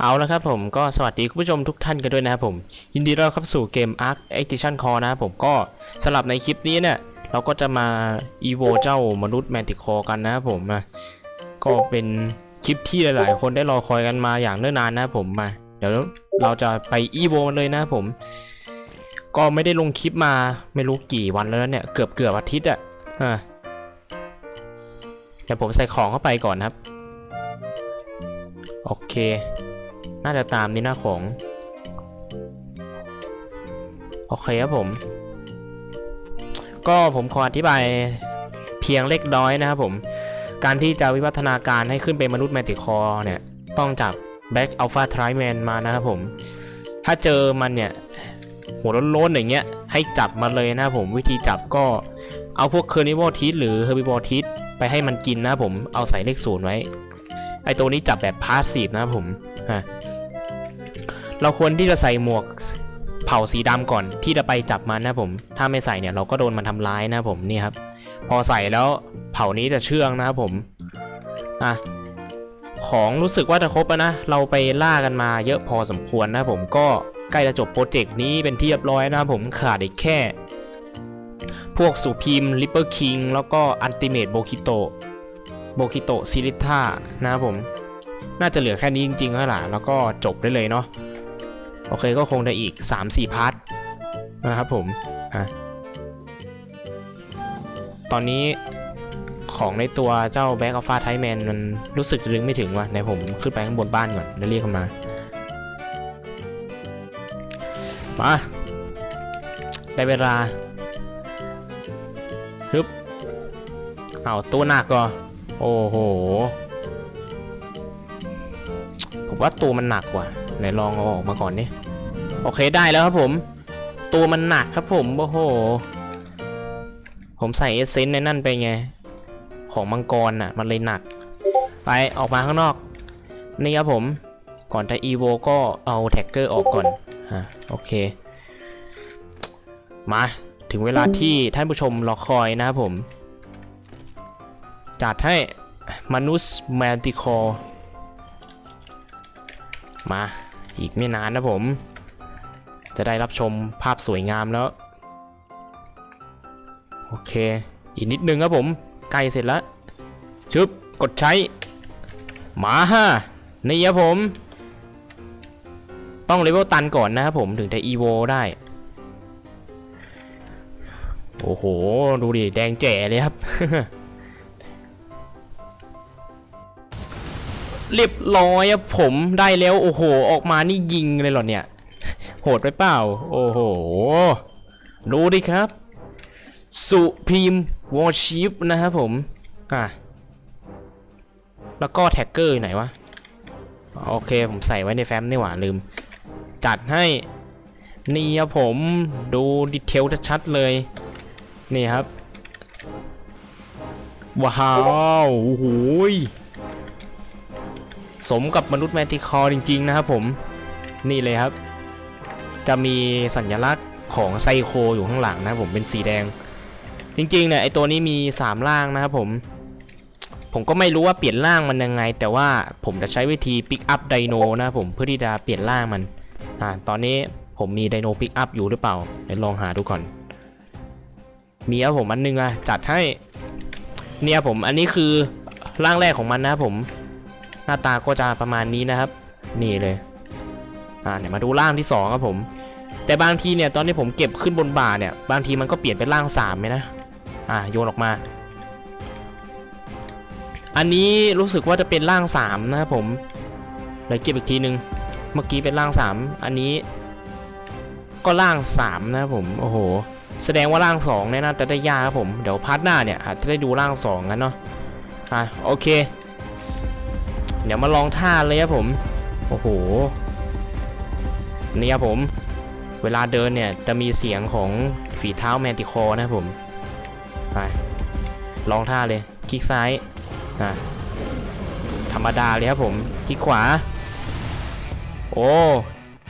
เอาละครับผมก็สวัสดีคุณผู้ชมทุกท่านกันด้วยนะครับผม ยินดีต้อนรับเข้าสู่เกม Arc Extinction Core นะครับผมก็สลับในคลิปนี้เนี่ย เราก็จะมา EVO เจ้ามนุษย์ Manticore กันนะครับผมนะก็เป็นคลิปที่หลาย ๆ คนได้รอคอยกันมาอย่างเนิ่นนานนะครับผมมาเดี๋ยวเราจะไป EVO กันเลยนะครับผม ก็ไม่ได้ลงคลิปมาไม่รู้กี่วันแล้วเนี่ยเกือบเกือบอาทิตย์อะอะเดี๋ยวผมใส่ของเข้าไปก่อนครับ โอเค น่าจะตามนี้นะของ โอเคครับผม ก็ผมขออธิบายเพียงเล็กน้อยนะครับผม การที่จะวิวัฒนาการให้ขึ้นเป็นมนุษย์แมติคอเนี่ย ต้องจับแบ็กอัลฟาทริแมนมานะครับผม ถ้าเจอมันเนี่ย หัวล้นๆอย่างเงี้ย ให้จับมาเลยนะครับผม วิธีจับก็เอาพวกเคอร์นิวอทีสหรือเฮอร์บิวอทีสไปให้มันกินนะครับผม เอาใส่เลขศูนย์ไว้ ไอตัวนี้จับแบบพาสซีฟนะครับผมฮะ เราควรที่จะใส่หมวกเผาสีดำก่อนที่จะไปจับมันนะผม ถ้าไม่ใส่เนี่ยเราก็โดนมันทำร้ายนะผมนี่ครับ พอใส่แล้วเผานี้จะเชื่องนะครับผมอะของรู้สึกว่าจะครบแล้วนะ เราไปล่ากันมาเยอะพอสมควรนะผมก็ใกล้จะจบโปรเจกต์นี้เป็นที่เรียบร้อยนะผมขาดอีกแค่ พวกสุพีมลิปเปอร์คิงแล้วก็อันติเมตโบคิโตโบคิโตซิลิท่านะครับผม น่าจะเหลือแค่นี้จริงๆแล้วล่ะแล้วก็จบได้เลยเนาะ โอเคก็คงได้อีก 3-4 พาร์ทนะครับผมอะตอนนี้ของในตัวเจ้าแบ็กอัลฟาไทแมนมันรู้สึกจะดึงไม่ถึงว่ะไหนผมขึ้นไปข้างบนบ้านก่อนแล้วเรียกมันมา มา ได้เวลาฮึบเอาตัวหนักก็ โอ้โห ผมว่าตัวมันหนักกว่า ไหนลองเอาออกมาก่อนนี่โอเคได้แล้วครับผม ตัวมันหนักครับผมโอ้โห ผมใส่เอเซนในนั่นไปไง ของมังกรน่ะ มันเลยหนัก ไปออกมาข้างนอก นี่ครับผม ก่อนจะอีโวก็เอาแท็กเกอร์ออกก่อนฮะโอเค มาถึงเวลาที่ท่านผู้ชมรอคอยนะครับผม จัดให้มนุษย์แมนติคอมา อีกไม่นานนะผม จะได้รับชมภาพสวยงามแล้ว โอเค อีกนิดนึงครับผม ใกล้เสร็จแล้ว ชึบ กดใช้ มาฮะนี่ครับผม ต้องเลเวลตันก่อนนะครับผมถึงจะอีโวได้ โอ้โห ดูดิ แดงแจ๋เลยครับ เรียบร้อยครับผมได้แล้วโอ้โห ออกมานี่ยิงเลยเหรอเนี่ย โหดไปเปล่า โอ้โห ดูดิครับ สุพีมวอชิปนะครับผม อะ แล้วก็แท็กเกอร์อยู่ไหนวะ โอเคผมใส่ไว้ในแฟ้มนี่หว่าลืม จัดให้นี่ครับผมดูดีเทลชัดๆเลย นี่ครับ ว้าว โอ้โหย สมกับมนุษย์แมนติคอร์จริง ๆ นะครับผมนี่เลยครับ จะมีสัญลักษณ์ของไซโคอยู่ข้างหลังนะครับผมเป็นสีแดง จริงๆเนี่ยไอตัวนี้มี3ร่างนะครับผม ผมก็ไม่รู้ว่าเปลี่ยนร่างมันยังไง แต่ว่าผมจะใช้วิธีปิกอัพไดโนนะครับผมเพื่อที่จะเปลี่ยนร่างมันอ่าตอนนี้ผมมีไดโนปิกอัพอยู่หรือเปล่าเดี๋ยวลองหาดูก่อน มีครับผมอันนึงอะจัดให้ เนี่ยผมอันนี้คือร่างแรกของมันนะผม หน้าตาก็จะประมาณนี้นะครับ นี่เลยอ่าเนี่ยมาดูร่างที่2ครับผม แต่บางทีเนี่ยตอนที่ผมเก็บขึ้นบนบ่าเนี่ยบางทีมันก็เปลี่ยนเป็นร่าง3ไหมนะอ่าโยนออกมา อันนี้รู้สึกว่าจะเป็นร่าง3นะครับผมเลยเก็บอีกทีนึงเมื่อกี้เป็นร่าง 3 อันนี้ ก็ร่าง 3 นะครับผมโอ้โหแสดงว่าร่าง2เนี่ยน่าจะได้ยากครับผม เดี๋ยวพาร์ทหน้าเนี่ยอาจจะได้ดูร่าง2กันเนาะอะโอเค เดี๋ยวมาลองท่าเลยครับผม โอ้โห นี่ครับผม เวลาเดินเนี่ยจะมีเสียงของฝีเท้าแมนติคอนะครับผม ไป ลองท่าเลย คลิกซ้าย อะ ธรรมดาเลยครับผม คลิกขวา โอ้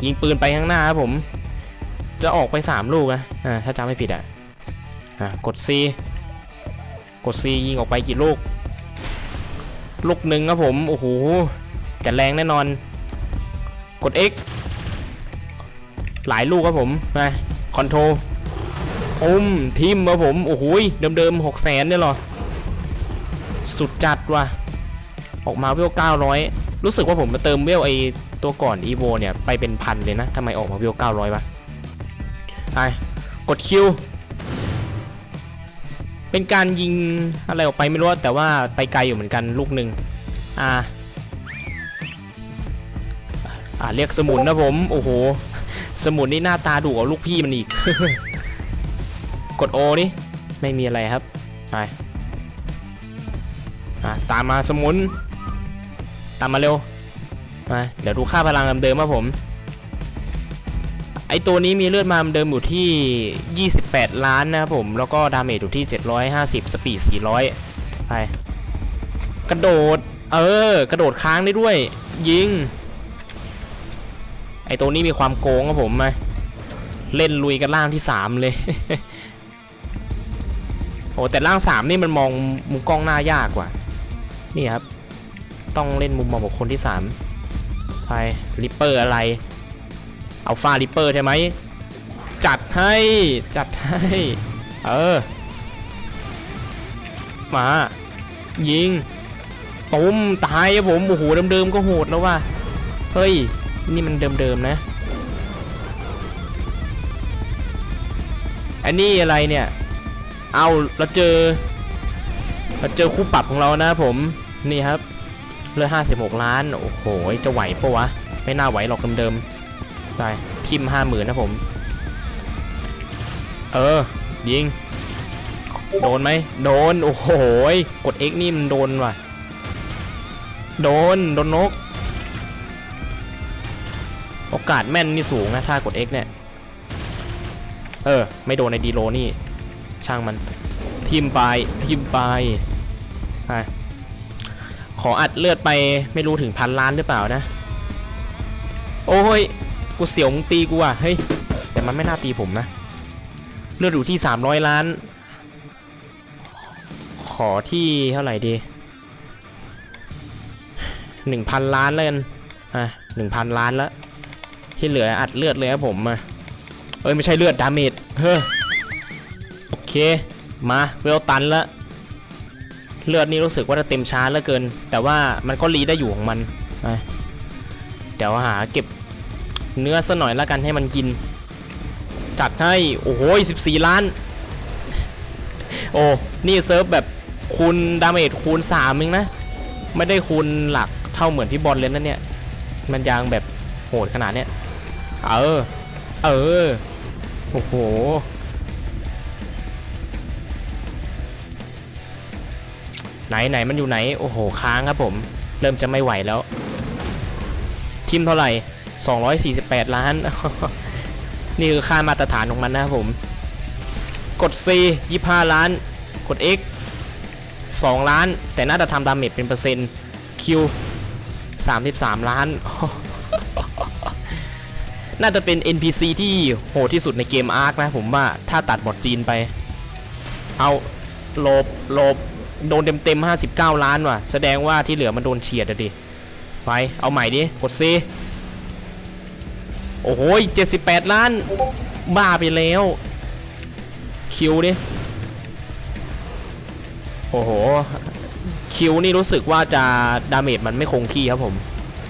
ยิงปืนไปข้างหน้าครับผม จะออกไป 3 ลูกนะ อ่า ถ้าจำไม่ผิดอะ อะ กด C กด C ยิงออกไปกี่ลูก ลูกหนึ่งครับผม โอ้โหแต่แรงแน่นอน กด X หลายลูกครับผมมาคอนโทรอุ้มทิมครับผม โอ้โหเดิมๆหกแสนเนี่ยหรอ สุดจัดว่ะ ออกมาเวล900รู้สึกว่าผมมาเติมเวลไอตัวก่อนอีโวเนี่ย ไปเป็นพันเลยนะทำไมออกมาเวล900วะ ไป กดคิว เป็นการยิงอะไรออกไปไม่รู้แต่ว่าไปไกลอยู่เหมือนกันลูกหนึ่งอ่าอ่าเรียกสมุนนะผมโอ้โหสมุนนี่หน้าตาดุกว่าลูกพี่มันอีก กดโอนี่ไม่มีอะไรครับไปอะตามมาสมุน ตามมาเร็วมาเดี๋ยวดูค่าพลังเดิมๆครับผม ไอตัวนี้มีเลือดมาเดิมอยู่ที่ 28 ล้านนะครับผม แล้วก็ดาเมจอยู่ที่ 750 สปีด 400 ไป กระโดด เออ กระโดดค้างได้ด้วย ยิง ไอตัวนี้มีความโกงครับผมมาเล่นลุยกันล่างที่ 3 เลย โอ้แต่ล่าง 3 นี่มันมองมุมกล้องหน้ายากกว่า นี่ครับ ต้องเล่นมุมมองของคนที่3ไปริปเปอร์อะไร เอาฟาริปเปอร์ใช่ไหม จัดให้ จัดให้ เออ มา ยิงตุ้มตายครับผม โอ้โห เดิมๆก็โหดแล้วว่ะ เฮ้ย นี่มันเดิมๆนะ อันนี้อะไรเนี่ย เอาเราเจอ เราเจอคู่ปรับของเรานะผม นี่ครับเลือด56 ล้าน โอ้โห จะไหวปะวะ ไม่น่าไหวหรอกเดิมๆ ได้ทิมห้าหมื่นนะผม เออ ยิง โดนไหม โดน โอ้โหกด X นี่มันโดนว่ะ โดน โดนนก โอกาสแม่นนี่สูงนะ ถ้ากด X เนี่ย เออ ไม่โดนในดีโลนี่ ช่างมัน ทิมไป ทิมไปไปขออัดเลือดไปไม่รู้ถึงพันล้านหรือเปล่านะ โอ้ย กูเสียวมึงตีกูอะเฮ้ยแต่มันไม่น่าตีผมนะเลือดอยู่ที่ 300 ล้าน ขอที่เท่าไหร่ดี1,000ล้านเลยกันอะ1,000ล้านแล้ว ที่เหลืออัดเลือดเลยครับผมมาเอ้ยไม่ใช่เลือดดาเมจเฮ้อโอเค มาเวลตันแล้วเลือดนี่รู้สึกว่าจะเต็มชาร์จเหลือเกิน แต่ว่ามันก็รีได้อยู่ของมัน เดี๋ยวหาเก็บ เนื้อซะหน่อยแล้วกันให้มันกิน จัดให้ โอ้โห14 ล้าน โอ้ นี่เซิร์ฟแบบคูณดาเมจคูณ3เองนะ ไม่ได้คูณหลักเท่าเหมือนที่บอลเลยนั่นเนี่ย มันยังแบบโหดขนาดเนี้ย เออ เออ โอ้โหไหนไหนมันอยู่ไหน โอ้โห ค้างครับผม เริ่มจะไม่ไหวแล้ว ทิมเท่าไหร่ 248 ล้าน นี่คือค่ามาตรฐานของมันนะครับผม กด C 25 ล้าน กด X 2 ล้าน แต่น่าจะทำดาเมจเป็นเปอร์เซ็นต์ Q 33 ล้าน น่าจะเป็น NPC ที่โหดที่สุดในเกม Ark นะผมว่าถ้าตัดบทจีนไป เอาโลบโลบโดนเต็มเต็มๆ 59 ล้านว่ะ แสดงว่าที่เหลือมันโดนเฉียดอะดิ ไป เอาใหม่ดิ กด C โอ้โห78ล้าน บ้าไปแล้ว คิวดิ โอ้โห คิวนี่รู้สึกว่าจะดาเมจมันไม่คงที่ครับผม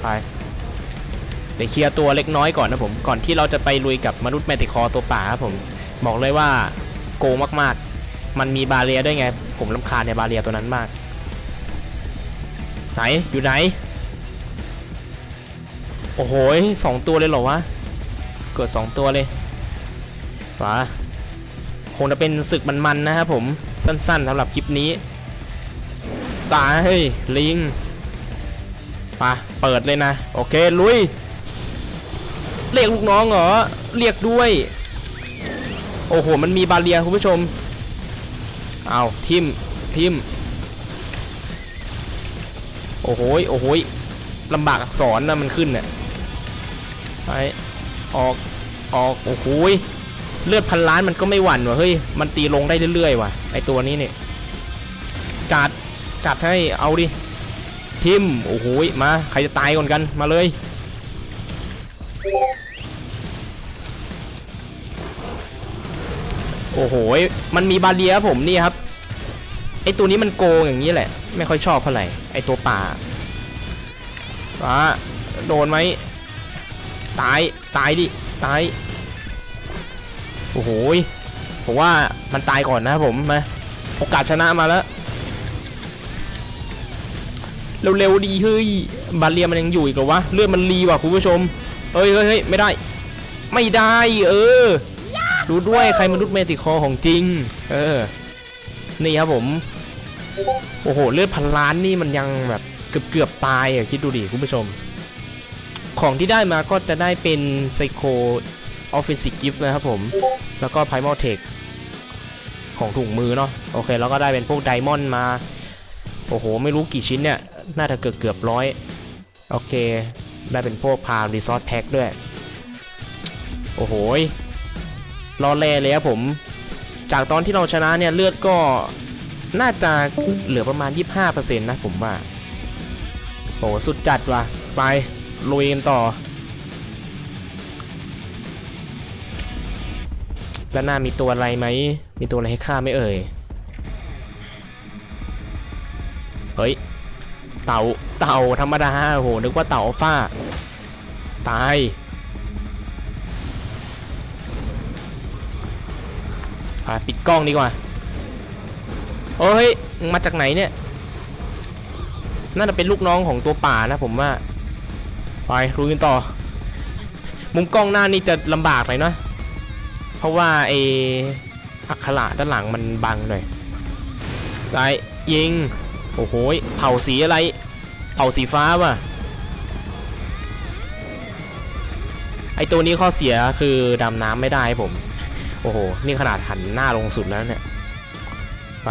ไป เดี๋ยวเคลียร์ตัวเล็กน้อยก่อนนะผม ก่อนที่เราจะไปลุยกับมนุษย์แมติคอร์ตัวป่าครับผม บอกเลยว่าโกงมากๆ มันมีบาเรียด้วยไง ผมลำคาญในบาเรียตัวนั้นมาก ไหน อยู่ไหนโอ้โหสองตัวเลยเหรอวะ เกิดสองตัวเลยว้าคงจะเป็นศึกมันๆนะครับผมสั้นๆสำหรับคลิปนี้ ตาเฮ้ย ลิงไปเปิดเลยนะ โอเค ลุย เรียกลูกน้องเหรอ เรียกด้วย โอ้โห มันมีบาเรียคุณผู้ชม เอาทิมทิมโอ้โหโอ้โหยลำบากอักษรนะมันขึ้นเนี่ยไป ออกออกโอ้โหเลือดพันล้านมันก็ไม่หวั่นว่ะเฮ้ยมันตีลงได้เรื่อยๆว่ะไอตัวนี้เนี่ยจัดจัดให้เอาดิทิมโอ้โหยมาใครจะตายก่อนกันมาเลย โอ้โหมันมีบาเรียผมนี่ครับไอตัวนี้มันโกงอย่างนี้แหละ ไม่ค่อยชอบเท่าไหร่ไอตัวป่าป่าโดนไหม ตาย ตายดิ ตาย โอ้โหผมว่ามันตายก่อนนะผม มา โอกาสชนะมาแล้ว เร็วๆดีเฮ้ย บาเรียมันยังอยู่อีกเหรอวะ เลือดมันรีว่ะคุณผู้ชม เฮ้ยเฮ้ยเฮ้ยไม่ได้ ไม่ได้ เออดูด้วยใครมนุษย์เมติคอของจริง เออ นี่ครับผม โอ้โห เลือดพันล้านนี่มันยังแบบเกือบเกือบตายอะคิดดูดิคุณผู้ชม ของที่ได้มาก็จะได้เป็นไซโคออฟฟิศกิฟต์นะครับผม แล้วก็ไพมอลเทคของถุงมือเนาะโอเค แล้วก็ได้เป็นพวกไดมอนด์มา โอ้โห ไม่รู้กี่ชิ้นเนี่ย น่าจะเกือบเกือบร้อยโอเค ได้เป็นพวกพาวรีซอสแพ็กด้วย โอ้โหรอแลเลยครับผม จากตอนที่เราชนะเนี่ย เลือดก็น่าจะเหลือประมาณ 25%นะผมว่า โอ้สุดจัดว่ะ ไป ลุยกันต่อ ด้านหน้ามีตัวอะไรไหม มีตัวอะไรให้ฆ่าไม่เอ่ย เฮ้ย เต่า เต่าธรรมดา โอ้โห นึกว่าเต่าฟ้า ตาย ปิดกล้องดีกว่าโอ้ย มาจากไหนเนี่ย น่าจะเป็นลูกน้องของตัวป่านะผมว่า ไปรู้กันต่อ มุมกล้องหน้านี่จะลำบากหน่อยเนะ เพราะว่าไออักขระด้านหลังมันบังหน่อยไปยิง โอ้โหยเผาสีอะไร เผาสีฟ้าว่ะ ไอตัวนี้ข้อเสียคือดำน้ำไม่ได้ผม โอ้โห นี่ขนาดหันหน้าลงสุดแล้วเนี่ย ไป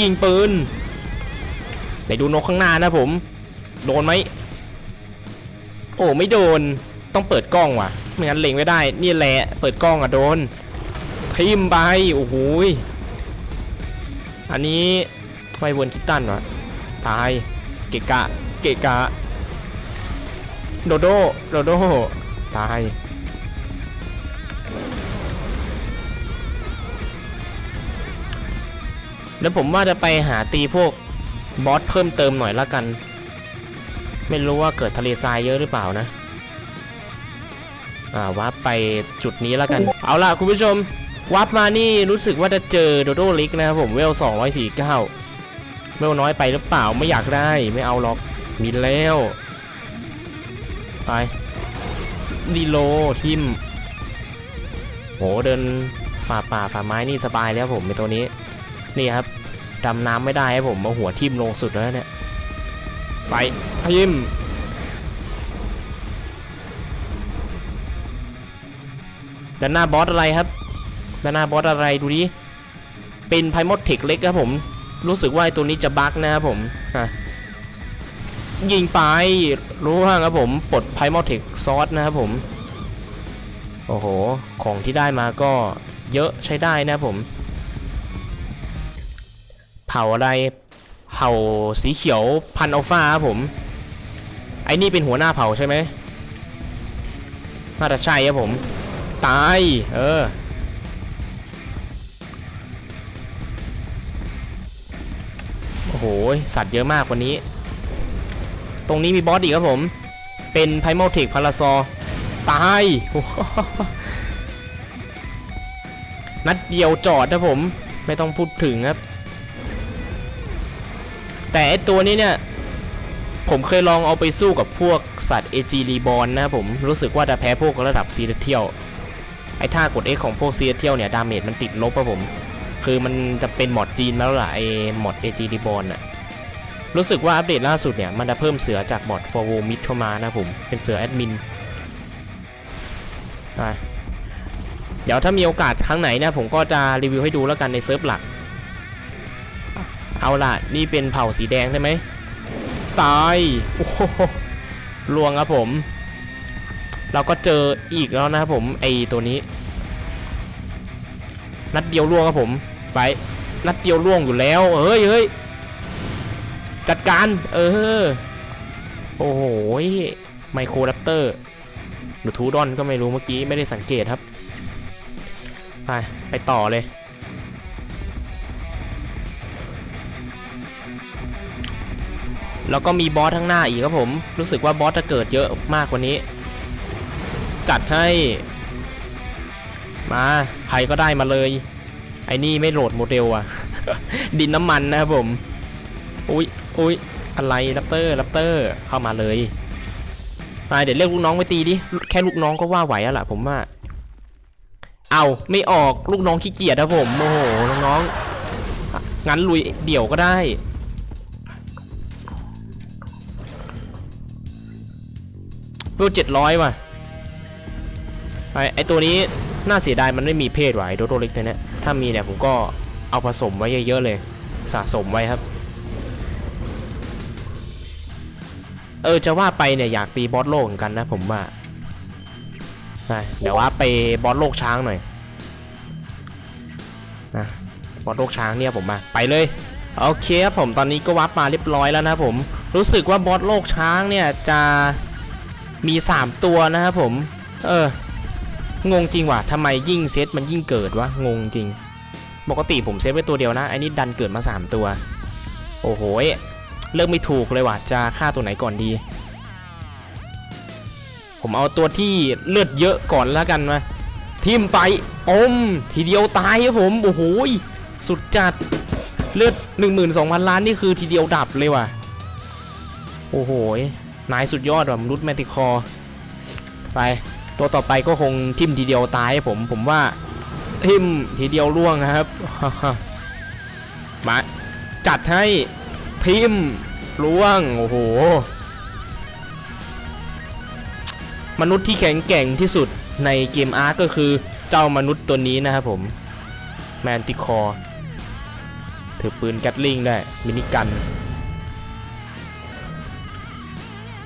ยิงปืนไหนดูนกข้างหน้านะผม โดนไหม โอ้ไม่โดนต้องเปิดกล้องว่ะไม่งั้นเล็งไม่ได้นี่แหละเปิดกล้องอะโดนทิมไปโอ้โหอันนี้ไฟวนคิตตันวะตายเกะกะเกะกะโดโดโดโดตายแล้วผมว่าจะไปหาตีพวกบอสเพิ่มเติมหน่อยละกัน ไม่รู้ว่าเกิดทะเลทรายเยอะหรือเปล่านะอ่าวับไปจุดนี้แล้วกัน เอาล่ะคุณผู้ชมวับมานี่รู้สึกว่าจะเจอโดโดลิกนะครับผมเวล249เวลน้อยไปหรือเปล่าไม่อยากได้ไม่เอาหรอกมีแล้วไปดีโลทิมโหเดินฝ่าป่าฝ่าไม้นี่สบายแล้วผมในตัวนี้ นี่ครับดำน้ำไม่ได้ให้ผมเอาหัวทิ่มลงสุดแล้วเนี่ย ไปทิมด้านหน้าบอสอะไรครับด้านหน้าบอสอะไรดูดิเป็นไพมอดเทคเล็กครับผม รู้สึกว่าไอตัวนี้จะบั๊กนะครับผมยิงไปรู้ว่าครับผมปลดไพมอดเทคซอสนะครับผม โอ้โห ของที่ได้มาก็เยอะใช้ได้นะครับผม เผาอะไร เผาสีเขียวพันอัลฟาครับผม ไอ้นี่เป็นหัวหน้าเผาใช่ไหมน่าจะใช่ครับผม ตาย เออ โอ้โห สัตว์เยอะมากวันนี้ ตรงนี้มีบอสอีกครับผม เป็นไพมอลเทคพาราซอตาย นัดเดียวจอดนะผม ไม่ต้องพูดถึงครับ แต่ไอตัวนี้เนี่ย ผมเคยลองเอาไปสู้กับพวกสัตว์เอจีรีบอลนะผมรู้สึกว่าจะแพ้พวกระดับซีเทียลไอท่ากด X ของพวกซีเทียลเนี่ย ดาเมจมันติดลบครับผม คือมันจะเป็นหมอดจีนแล้วล่ะไอหมอดเอจีรีบอลน่ะรู้สึกว่าอัปเดตล่าสุดเนี่ย มันจะเพิ่มเสือจากหมอดฟอร์โวมิดเข้ามานะผม เป็นเสือแอดมินเดี๋ยวถ้ามีโอกาสครั้งไหนนะผมก็จะรีวิวให้ดูแล้วกันในเซิร์ฟหลัก เอาล่ะ นี่เป็นเผ่าสีแดงใช่ไหมตายโอ้โหลวงครับผม เราก็เจออีกแล้วนะครับผมไอตัวนี้ นัดเดียวล่วงครับผมไปนัดเดียวล่วงอยู่แล้วเฮ้ยเฮ้ยจัดการ เออ โอ้โหไมโครแรปเตอร์รือทูดอนก็ไม่รู้เมื่อกี้ไม่ได้สังเกตครับ ไป ไปต่อเลย แล้วก็มีบอสทั้งหน้าอีกครับผม รู้สึกว่าบอสจะเกิดเยอะมากกว่านี้ จัดให้ มาใครก็ได้มาเลย ไอ้นี่ไม่โหลดโมเดลอะดินน้ำมันนะครับผม อุ๊ยอุ๊ยอะไรลัปเตอร์ลัปเตอร์เข้ามาเลยมาเดี๋ยวเรียกลูกน้องไปตีดิ แค่ลูกน้องก็ว่าไหวแล้วล่ะผมว่า เอาไม่ออกลูกน้องขี้เกียจนะผม โอ้โห น้องๆ งั้นลุยเดี่ยวก็ได้ เวลเจ็ดร้อยว่ะไอไอตัวนี้น่าเสียดายมันไม่มีเพศว่ะไอโดโดเล็กตัวเนี้ยถ้ามีเนี่ยผมก็เอาผสมไว้เยอะๆเลย สะสมไว้ครับ เออจะว่าไปเนี่ยอยากตีบอสโลกเหมือนกันนะผมว่าเดี๋ยวว่าไปบอสโลกช้างหน่อยนะบอสโลกช้างเนี่ยผมมาไปเลยโอเคครับผมตอนนี้ก็วับมาเรียบร้อยแล้วนะผมรู้สึกว่าบอสโลกช้างเนี่ยจะ มี 3 ตัวนะครับผม เออ งงจริงว่ะทำไมยิ่งเซตมันยิ่งเกิดวะ งงจริง ปกติผมเซตไว้ตัวเดียวนะไอ้นี่ดันเกิดมา 3 ตัว โอ้โหเลือกไม่ถูกเลยว่ะ จะฆ่าตัวไหนก่อนดี ผมเอาตัวที่เลือดเยอะก่อนแล้วกันมาทิมไป อม ทีเดียวตายครับผม โอ้โห สุดจัด เลือด 12,000 ล้านนี่คือทีเดียวดับเลยว่ะ โอ้โห นายสุดยอดว่ะมนุษย์แมติคอไป ตัวต่อไปก็คงทิมทีเดียวตายผมผมว่าทิมทีเดียวล่วงนะครับมาจัดให้ทิมล่วงโอ้โหมนุษย์ที่แข็งแกร่งที่สุดในเกมอาร์ก็คือเจ้ามนุษย์ตัวนี้นะครับผมแมนติคอถือปืนแกตลิงได้มินิกัน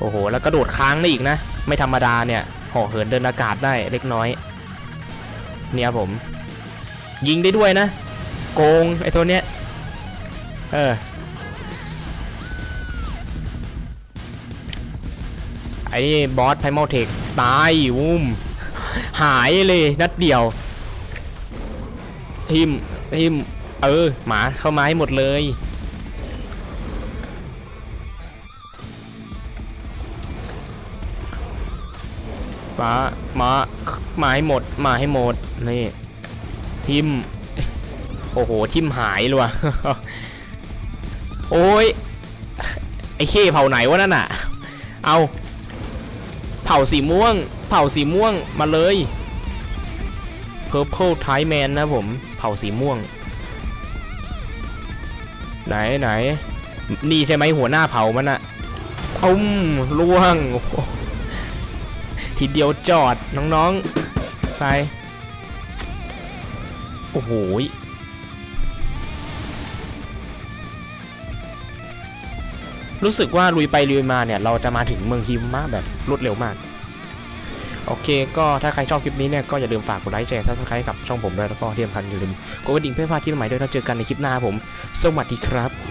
โอ้โห แล้วกระโดดค้างได้อีกนะ ไม่ธรรมดาเนี่ยห่อเหินเดินอากาศได้เล็กน้อย เนี่ยผม ยิงได้ด้วยนะ โกงไอ้ตัวเนี้ย เออ ไอ้นี่บอสไพมอลเทคตายวุ้ม หายเลยนัดเดียว ทิม ทิม เออ หมาเข้ามาให้หมดเลย มามามาให้หมดมาให้หมดนี่ทิมโอ้โหทิมหายเลยวะโอ้ยไอ้เข้เผาไหนวะนั่นน่ะ เอาเผาสีม่วง เผาสีม่วงมาเลย Purple Tie Man นะผมเผาสีม่วง ไหนไหนนี่ใช่ไหมหัวหน้าเผามันอะอุ้มล่วงโอ้ ทีเดียวจอดน้องๆไปโอ้โหรู้สึกว่าลุยไปลุยมาเนี่ยเราจะมาถึงเมืองฮิมมาแบบรวดเร็วมาก โอเค ก็ถ้าใครชอบคลิปนี้เนี่ยก็อย่าลืมฝากกดไลค์แชร์ซับสไครต์กับช่องผมด้วยแล้วก็เที่สำคัญอย่าลืมกดกระดิ่งเพื่อพลาดคลิปใหม่ด้วยแล้วเจอกันในคลิปหน้าผม สวัสดีครับ